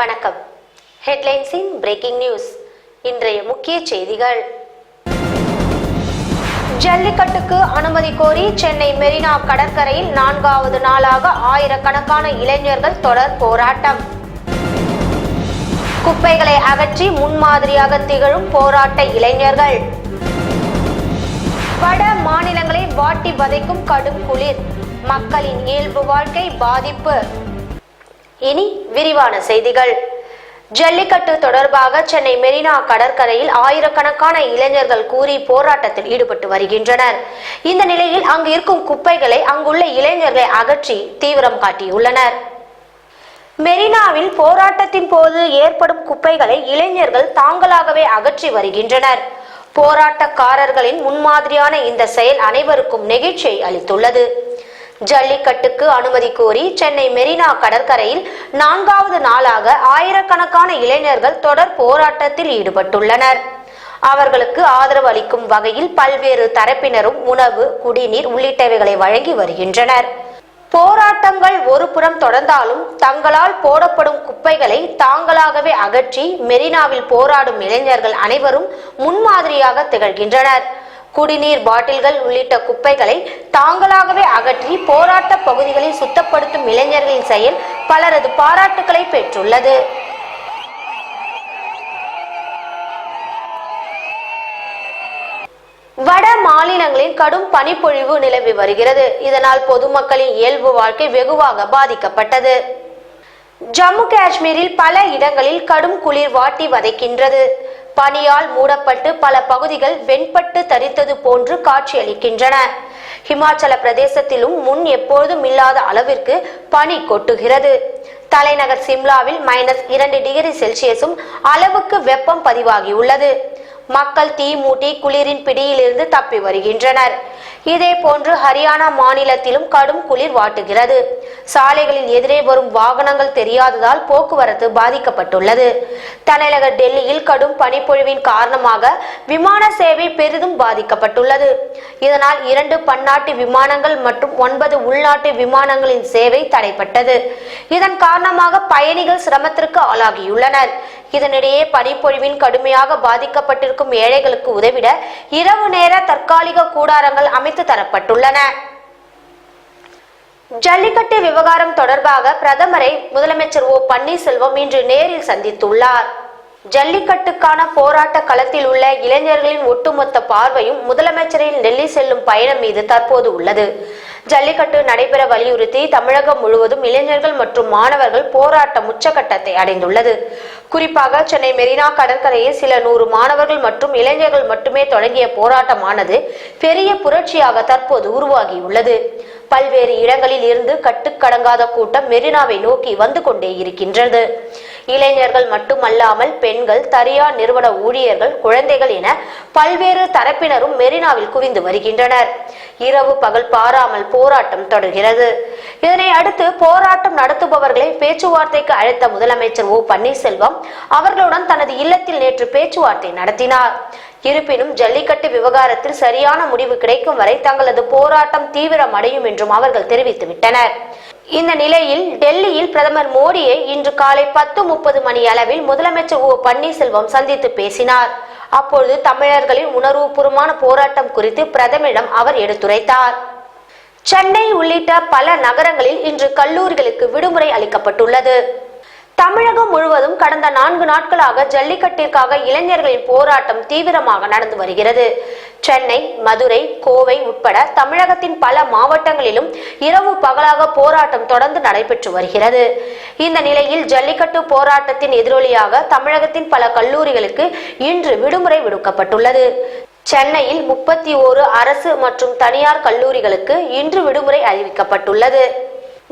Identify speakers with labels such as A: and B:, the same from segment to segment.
A: வணக்கம். ஹெட்லைன்ஸின் breaking news இன்றைய முக்கிய செய்திகள். ஜல்லிக்கட்டுக்கு அனுமதி கோரி சென்னை மெரினா கடற்கரையில் நான்காவது நாளாக ஆயிரக்கணக்கான இளைஞர்கள் தொடர் போராட்டம். குப்பைகளை அகற்றி முன்மாதிரியாக திகழும் போராட்ட இளைஞர்கள். வட மாநிலங்களை வாட்டி வதைக்கும் கடும் குளிர். மக்களின் இயல்பு வாழ்க்கை பாதிப்பு. இனி விரிவான செய்திகள். ஜல்லிக்கட்டு தொடர்பாக சென்னை மெரினா கடற்கரையில் ஆயிரக்கணக்கான இளைஞர்கள் கூறி போராட்டத்தில் ஈடுபட்டு வருகின்றனர். இந்த நிலையில் அங்கு இருக்கும் குப்பைகளை அங்குள்ள இளைஞர்களை அகற்றி தீவிரம் காட்டியுள்ளனர். மெரினாவில் போராட்டத்தின் போது ஏற்படும் குப்பைகளை இளைஞர்கள் தாங்களாகவே அகற்றி வருகின்றனர். போராட்டக்காரர்களின் முன்மாதிரியான இந்த செயல் அனைவருக்கும் நெகிழ்ச்சியை அளித்துள்ளது. ஜல்லிக்கட்டுக்கு அனுமதி கோரி சென்னை மெரினா கடற்கரையில் நான்காவது நாளாக ஆயிரக்கணக்கான இளைஞர்கள் தொடர் போராட்டத்தில் ஈடுபட்டுள்ளனர். அவர்களுக்கு ஆதரவு அளிக்கும் வகையில் பல்வேறு தரப்பினரும் உணவு குடிநீர் உள்ளிட்டவைகளை வழங்கி வருகின்றனர். போராட்டங்கள் ஒரு புறம் தொடர்ந்தாலும் தங்களால் போடப்படும் குப்பைகளை தாங்களாகவே அகற்றி மெரினாவில் போராடும் இளைஞர்கள் அனைவரும் முன்மாதிரியாக திகழ்கின்றனர். குடிநீர் பாட்டில்கள் உள்ளிட்ட குப்பைகளை தாங்களாகவே அகற்றி போராட்ட பகுதிகளில் சுத்தப்படுத்தும் இளைஞர்களின் செயல் பலரது பாராட்டுக்களை பெற்றுள்ளது. வட மாநிலங்களில் கடும் பனிப்பொழிவு நிலவி வருகிறது. இதனால் பொதுமக்களின் இயல்பு வாழ்க்கை வெகுவாக பாதிக்கப்பட்டது. ஜம்மு காஷ்மீரில் பல இடங்களில் கடும் குளிர் வாட்டி வதைக்கின்றது. பனியால் மூடப்பட்டு பல பகுதிகள் வெண்பட்டு தரித்தது போன்று காட்சியளிக்கின்றன. ஹிமாச்சல பிரதேசத்திலும் முன் எப்பொழுதும் இல்லாத அளவிற்கு பனி கொட்டுகிறது. தலைநகர் சிம்லாவில் மைனஸ் இரண்டு டிகிரி செல்சியஸும் அளவுக்கு வெப்பம் பதிவாகியுள்ளது. மக்கள் தீ மூட்டி குளிரின் பிடியிலிருந்து தப்பி வருகின்றனர். இதே போன்று ஹரியானா மாநிலத்திலும் கடும் குளிர் வாட்டுகிறது. சாலைகளில் எதிரே வரும் வாகனங்கள் தெரியாததால் போக்குவரத்து பாதிக்கப்பட்டுள்ளது. தலைநகர் டெல்லியில் கடும் பனிப்பொழிவின் காரணமாக விமான சேவை பெரிதும் பாதிக்கப்பட்டுள்ளது. இதனால் இரண்டு பன்னாட்டு விமானங்கள் மற்றும் ஒன்பது உள்நாட்டு விமானங்களின் சேவை தடைப்பட்டது இதன் காரணமாக பயணிகள் சிரமத்திற்கு ஆளாகியுள்ளனர். இதனிடையே பனிப்பொழிவின் கடுமையாக பாதிக்கப்பட்டிருக்கும் ஏழைகளுக்கு உதவிட இரவு நேர தற்காலிக கூடாரங்கள் அமைத்து தரப்பட்டுள்ளன. ஜல்லிக்கட்டு விவகாரம் தொடர்பாக பிரதமரை முதலமைச்சர் ஓ பன்னீர்செல்வம் இன்று நேரில் சந்தித்துள்ளார். ஜல்லிக்கட்டுக்கான போராட்ட களத்தில் உள்ள இளைஞர்களின் ஒட்டுமொத்த பார்வையும் முதலமைச்சரின் டெல்லி செல்லும் பயணம் மீது தற்போது உள்ளது. ஜல்லிக்கட்டு நடைபெற வலியுறுத்தி தமிழகம் முழுவதும் இளைஞர்கள் மற்றும் மாணவர்கள் போராட்டம் உச்சகட்டத்தை அடைந்துள்ளது. குறிப்பாக சென்னை மெரினா கடற்கரையில் சில நூறு மாணவர்கள் மற்றும் இளைஞர்கள் மட்டுமே தொடங்கிய போராட்டமானது பெரிய புரட்சியாக தற்போது உருவாகியுள்ளது. பல்வேறு இடங்களில் இருந்து கட்டுக்கடங்காத கூட்டம் மெரினாவை நோக்கி வந்து கொண்டே இருக்கின்றது. இளைஞர்கள் மட்டுமல்லாமல் பெண்கள் தனியார் நிறுவன ஊழியர்கள் குழந்தைகள் என பல்வேறு தரப்பினரும் மெரினாவில் குவிந்து வருகின்றனர். இரவு பகல் பாராமல் போராட்டம் தொடர்கிறது. இதனை அடுத்து போராட்டம் நடத்துபவர்களை பேச்சுவார்த்தைக்கு அழைத்த முதலமைச்சர் ஓ. பன்னீர்செல்வம் அவர்களுடன் தனது இல்லத்தில் நேற்று பேச்சுவார்த்தை நடத்தினார். இருப்பினும் ஜல்லிக்கட்டு விவகாரத்தில் சரியான முடிவு கிடைக்கும் வரை தங்களது போராட்டம் தீவிரம் அடையும் என்றும் அவர்கள் தெரிவித்துவிட்டனர். இந்த நிலையில் டெல்லியில் பிரதமர் மோடியை இன்று காலை பத்து முப்பது மணி அளவில் முதலமைச்சர் ஓ பன்னீர்செல்வம் சந்தித்து பேசினார். அப்பொழுது தமிழர்களின் உணர்வுபூர்வமான போராட்டம் குறித்து பிரதமரிடம் அவர் எடுத்துரைத்தார். சென்னை உள்ளிட்ட பல நகரங்களில் இன்று கல்லூரிகளுக்கு விடுமுறை அளிக்கப்பட்டுள்ளது. தமிழகம் முழுவதும் கடந்த நான்கு நாட்களாக ஜல்லிக்கட்டிற்காக இளைஞர்களின் போராட்டம் தீவிரமாக நடந்து வருகிறது. சென்னை மதுரை கோவை உட்பட தமிழகத்தின் பல மாவட்டங்களிலும் இரவு பகலாக போராட்டம் தொடர்ந்து நடைபெற்று வருகிறது. இந்த நிலையில் ஜல்லிக்கட்டு போராட்டத்தின் எதிரொலியாக தமிழகத்தின் பல கல்லூரிகளுக்கு இன்று விடுமுறை விடுக்கப்பட்டுள்ளது. சென்னையில் முப்பத்தி ஓரு அரசு மற்றும் தனியார் கல்லூரிகளுக்கு இன்று விடுமுறை அறிவிக்கப்பட்டுள்ளது.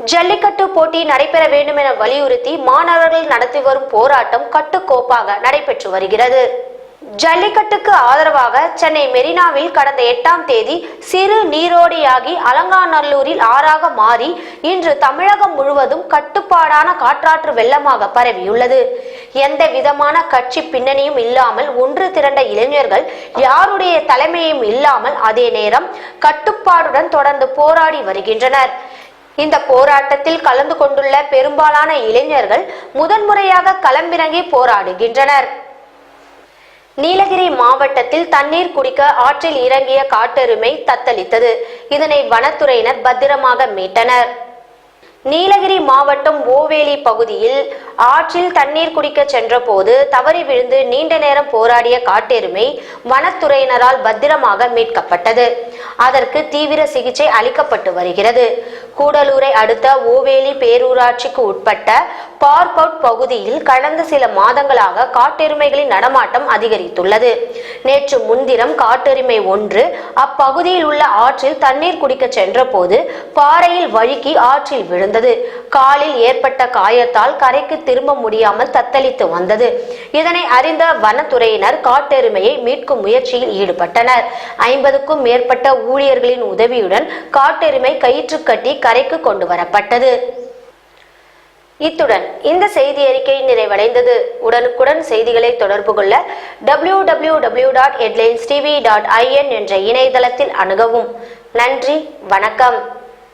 A: ஜல்லிக்கட்டு போட்டி நடைபெற வேண்டும் என வலியுறுத்தி மாணவர்கள் நடத்தி வரும் போராட்டம் கட்டுக்கோப்பாக நடைபெற்று வருகிறது. ஜல்லிக்கட்டுக்கு ஆதரவாக சென்னை மெரினாவில் கடந்த எட்டாம் தேதி சிறு நீரோடியாகி அலங்காநல்லூரில் ஆறாக மாறி இன்று தமிழகம் முழுவதும் கட்டுப்பாடான காற்றாற்று வெள்ளமாக பரவியுள்ளது. எந்த விதமான கட்சி பின்னணியும் இல்லாமல் ஒன்று திரண்ட இளைஞர்கள் யாருடைய தலைமையும் இல்லாமல் அதே நேரம் கட்டுப்பாடுடன் தொடர்ந்து போராடி வருகின்றனர். இந்த போராட்டத்தில் கலந்து கொண்டுள்ள பெரும்பாலான இளைஞர்கள் முதன்முறையாக களம்பிறங்கி போராடுகின்றனர். நீலகிரி மாவட்டத்தில் தண்ணீர் குடிக்க ஆற்றில் இறங்கிய காட்டெருமை தத்தளித்தது. இதனை வனத்துறையினர் பத்திரமாக மீட்டனர். நீலகிரி மாவட்டம் ஓவேலி பகுதியில் ஆற்றில் தண்ணீர் குடிக்க சென்றபோது தவறி விழுந்து நீண்ட நேரம் போராடிய காட்டெருமை வனத்துறையினரால் பத்திரமாக மீட்கப்பட்டது. அதற்கு தீவிர சிகிச்சை அளிக்கப்பட்டு வருகிறது. கூடலூரை அடுத்த ஓவேலி பேரூராட்சிக்கு உட்பட்ட பார்க்அவுட் பகுதியில் கடந்த சில மாதங்களாக காட்டெருமைகளின் நடமாட்டம் அதிகரித்துள்ளது. நேற்று முன்தினம் காட்டெருமை ஒன்று அப்பகுதியில் உள்ள ஆற்றில் தண்ணீர் குடிக்க சென்றபோது பாறையில் வழுக்கி ஆற்றில் விழுந்தது. காலில் ஏற்பட்ட காயத்தால் கரைக்கு திரும்ப முடியாமல் தத்தளித்து வந்தது. இதனை அறிந்த வனத்துறையினர் காட்டெருமையை மீட்கும் முயற்சியில் ஈடுபட்டனர். ஐம்பதுக்கும் மேற்பட்ட ஊழியர்களின் உதவியுடன் காட்டெருமை கயிற்று கட்டி கரைக்கு கொண்டு வரப்பட்டது. இத்துடன் இந்த செய்தி அறிக்கை நிறைவடைந்தது. உடனுக்குடன் செய்திகளை தொடர்பு கொள்ள W W W dot headlines TV dot IN என்ற இணையதளத்தில் அணுகவும். நன்றி வணக்கம்.